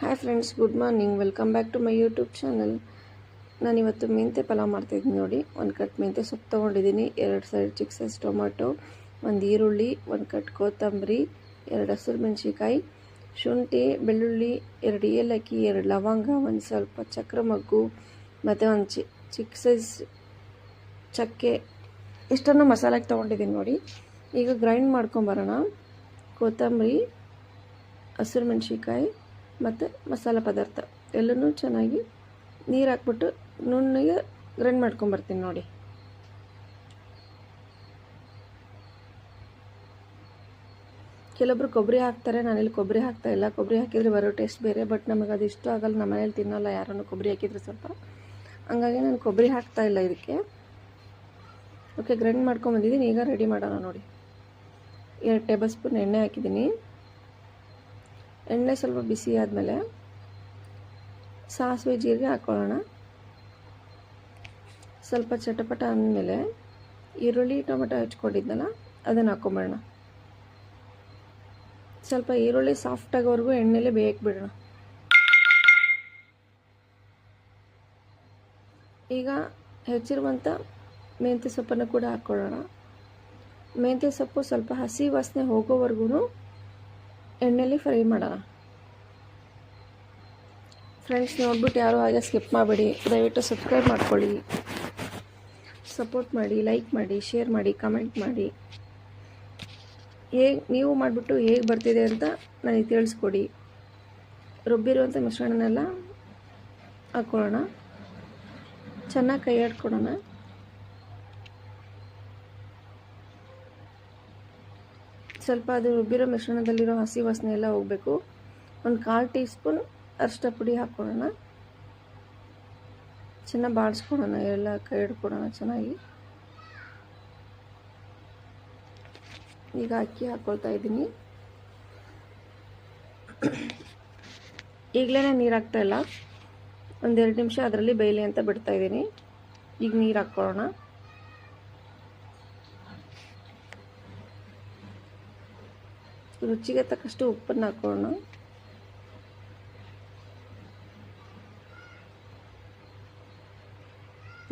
Hi friends good morning welcome back to my YouTube channel ನಾನಿವತ್ತು ಮೆಂತೆ ಪಲಾವ್ ಮಾಡ್ತಾಯಿದ್ದೀನಿ ನೋಡಿ. ಒಂದು ಕಟ್ ಮೆಂತೆ ಸೊಪ್ಪು ತೊಗೊಂಡಿದ್ದೀನಿ. ಎರಡು ಸೈಡ್ ಚಿಕ್ಕ ಸೈಜ್ ಟೊಮಾಟೊ ಒಂದು ಈರುಳ್ಳಿ, ಒಂದು ಕಟ್ ಕೊತ್ತಂಬರಿ, ಎರಡು ಹಸಿರು ಮೆಣಸಿಕಾಯಿ ಶುಂಠಿ, ಬೆಳ್ಳುಳ್ಳಿ, ಎರಡು ಏಲಕ್ಕಿ, ಎರಡು ಲವಂಗ, ಒಂದು ಸ್ವಲ್ಪ ಚಕ್ರ ಮಗ್ಗು, ಮತ್ತು ಒಂದು ಚಿ ಚಿಕ್ಕ ಸೈಜ್ ಚಕ್ಕೆ ಇಷ್ಟನ್ನು ಮಸಾಲೆಗೆ ತೊಗೊಂಡಿದ್ದೀನಿ ನೋಡಿ. ಈಗ ಗ್ರೈಂಡ್ ಮಾಡ್ಕೊಂಬರೋಣ ಕೊತ್ತಂಬರಿ, ಹಸಿರು ಮೆಣಸಿಕಾಯಿ ಮತ್ತು ಮಸಾಲೆ ಪದಾರ್ಥ ಎಲ್ಲನೂ ಚೆನ್ನಾಗಿ ನೀರು ಹಾಕ್ಬಿಟ್ಟು ನುಣ್ಣಗೆ ಗ್ರೈಂಡ್ ಮಾಡ್ಕೊಂಬರ್ತೀನಿ ನೋಡಿ. ಕೆಲವೊಬ್ರು ಕೊಬ್ಬರಿ ಹಾಕ್ತಾರೆ ನಾನಿಲ್ಲಿ ಕೊಬ್ಬರಿ ಹಾಕ್ತಾ ಇಲ್ಲ. ಕೊಬ್ಬರಿ ಹಾಕಿದರೆ ಬರೋ ಟೇಸ್ಟ್ ಬೇರೆ, ಬಟ್ ನಮಗೆ ಅದು ಇಷ್ಟ ಆಗಲ್ಲ. ನಮ್ಮ ಮನೇಲಿ ತಿನ್ನಲ್ಲ, ಯಾರನ್ನು ಕೊಬ್ಬರಿ ಹಾಕಿದರೆ ಸ್ವಲ್ಪ. ಹಂಗಾಗಿ ನಾನು ಕೊಬ್ಬರಿ ಹಾಕ್ತಾ ಇಲ್ಲ ಇದಕ್ಕೆ. ಓಕೆ ಗ್ರೈಂಡ್ ಮಾಡ್ಕೊಂಬಂದಿದ್ದೀನಿ ಈಗ ರೆಡಿ ಮಾಡೋಣ ನೋಡಿ. ಎರಡು ಟೇಬಲ್ ಸ್ಪೂನ್ ಎಣ್ಣೆ ಹಾಕಿದ್ದೀನಿ. ಎಣ್ಣೆ ಸ್ವಲ್ಪ ಬಿಸಿ ಆದಮೇಲೆ ಸಾಸಿವೆ ಜೀರಿಗೆ ಹಾಕ್ಕೊಳ್ಳೋಣ ಸ್ವಲ್ಪ ಚಟಪಟ ಅಂದಮೇಲೆ ಈರುಳ್ಳಿ, ಟೊಮೆಟೊ ಹಚ್ಕೊಂಡಿದ್ನಲ್ಲ ಅದನ್ನು ಹಾಕ್ಕೊಂಬಿಡೋಣ ಸ್ವಲ್ಪ ಈರುಳ್ಳಿ ಸಾಫ್ಟ್ ಆಗೋವರೆಗೂ ಎಣ್ಣೆಲೆ ಬೇಯಕ್ಕೆ ಬಿಡೋಣ. ಈಗ ಹೆಚ್ಚಿರುವಂಥ ಮೆಂತ್ಯ ಸೊಪ್ಪನ್ನು ಕೂಡ ಹಾಕ್ಕೊಳ್ಳೋಣ ಮೆಂತ್ಯ ಸೊಪ್ಪು ಸ್ವಲ್ಪ ಹಸಿ ವಾಸನೆ ಹೋಗೋವರೆಗೂ ಎಣ್ಣೆಲಿ ಫ್ರೈ ಮಾಡೋಣ. ಫ್ರೆಂಡ್ಸ್ ನೋಡ್ಬಿಟ್ಟು ಯಾರು ಹಾಗೆ ಸ್ಕಿಪ್ ಮಾಡಬೇಡಿ. ದಯವಿಟ್ಟು ಸಬ್ಸ್ಕ್ರೈಬ್ ಮಾಡ್ಕೊಳ್ಳಿ. ಸಪೋರ್ಟ್ ಮಾಡಿ ಲೈಕ್ ಮಾಡಿ ಶೇರ್ ಮಾಡಿ ಕಮೆಂಟ್ ಮಾಡಿ. ಹೇಗೆ, ನೀವು ಮಾಡಿಬಿಟ್ಟು ಹೇಗೆ ಬರ್ತಿದೆ ಅಂತ ನನಗೆ ತಿಳಿಸ್ಕೊಡಿ. ರುಬ್ಬಿರುವಂಥ ಮಿಶ್ರಣನೆಲ್ಲ ಹಾಕ್ಕೊಳ್ಳೋಣ. ಚೆನ್ನಾಗಿ ಕೈ ಸ್ವಲ್ಪ ಅದು ರುಬ್ಬಿರೋ ಮಿಶ್ರಣದಲ್ಲಿರೋ ಹಸಿ ವಾಸನೆ ಎಲ್ಲ ಹೋಗಬೇಕು. ಒಂದು ಕಾಲು ಟೀ ಸ್ಪೂನ್ ಅರಿಶಿನ ಪುಡಿ ಹಾಕ್ಕೊಳ್ಳೋಣ. ಚೆನ್ನಾಗಿ ಬಾಡಿಸ್ಕೊಳೋಣ ಎಲ್ಲ ಕೈ ಹಿಡ್ಕೊಳೋಣ ಚೆನ್ನಾಗಿ. ಈಗ ಅಕ್ಕಿ ಹಾಕ್ಕೊಳ್ತಾ ಇದ್ದೀನಿ. ಈಗಲೇ ನೀರು ಹಾಕ್ತಾ ಇಲ್ಲ. ಒಂದೆರಡು ನಿಮಿಷ ಅದರಲ್ಲಿ ಬೇಯಲಿ ಅಂತ ಬಿಡ್ತಾ ಇದ್ದೀನಿ. ಈಗ ನೀರು ಹಾಕ್ಕೊಳ್ಳೋಣ. ರುಚಿಗೆ ತಕ್ಕಷ್ಟು ಉಪ್ಪನ್ನು ಹಾಕೋಣ.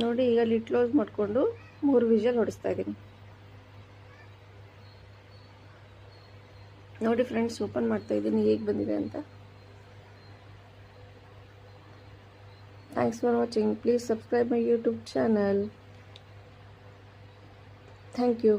ನೋಡಿ, ಈಗ ಲಿಟ್ ಕ್ಲೋಸ್ ಮಾಡಿಕೊಂಡು ಮೂರು ವಿಷಲ್ ಹೊಡಿಸ್ತಾ ಇದ್ದೀನಿ. ನೋಡಿ ಫ್ರೆಂಡ್ಸ್ ಓಪನ್ ಮಾಡ್ತಾ ಇದ್ದೀನಿ. ಹೇಗೆ ಬಂದಿದೆ ಅಂತ. Thanks for watching please subscribe my YouTube channel thank you